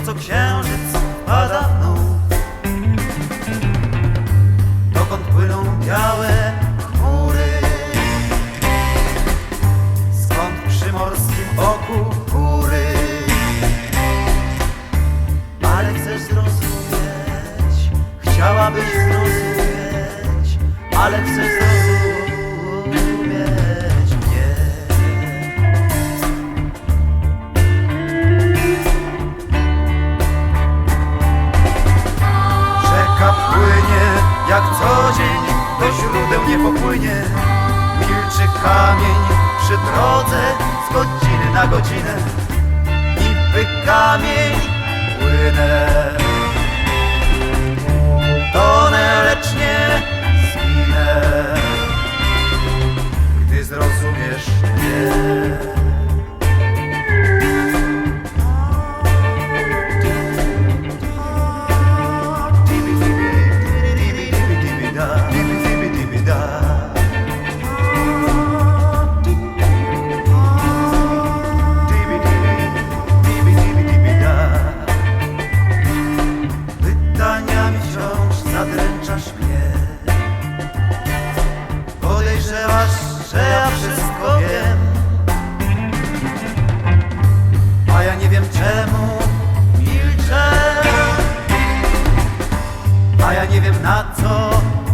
po co księżyc pada mną? Dokąd płyną białe chmury? Skąd przy morskim oku góry? Ale chcesz zrozumieć, chciałabyś zrozumieć, ale chcesz jak co dzień, do źródeł nie popłynie. Milczy kamień przy drodze z godziny na godzinę. Niby kamień płynę. na co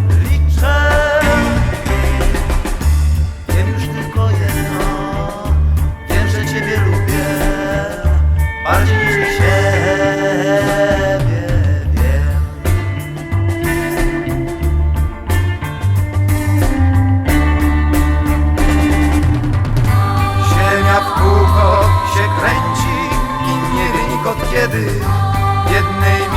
liczę. Wiem już tylko jedno, wiem, że Ciebie lubię bardziej niż siebie. Wiem. Ziemia w kółko się kręci i nie wie nikt od kiedy jednej